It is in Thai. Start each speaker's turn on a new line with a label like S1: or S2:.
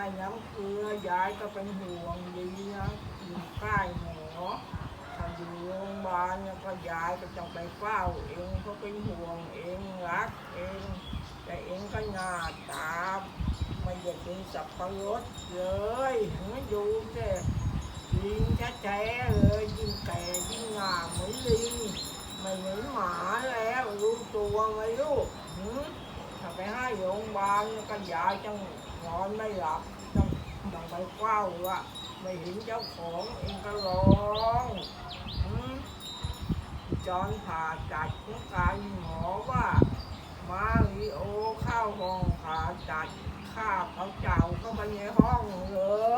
S1: ให้น้ำเกลือยายก็เป็นห่วงดีนะอยู่ใกล้หมอถ้าอยู่โรงพยาบาลเนี่ยก็ยายก็ต้องไปเฝ้าเองก็เป็นห่วงเองรักเอง แต่เองก็หน้าตาไม่อยากกินสับปะรดเลยมาดูแต่ลิงแท้ๆเลยยิ่งแก่ยิ่งหน้าเหมือนลิงไม่เหมือนหมาแล้วรู้ตัวไหมลูก บาลก็ยายจังนอนไม่หลับจังจังไปเฝ้าอะไม่เห็นเจ้าของเองก็ร้องจอนผ่าตัดของการหมอว่ามาริโอเข้าห้องผ่าตัดข้าเขาเจ้าเข้ามาในห้องเลย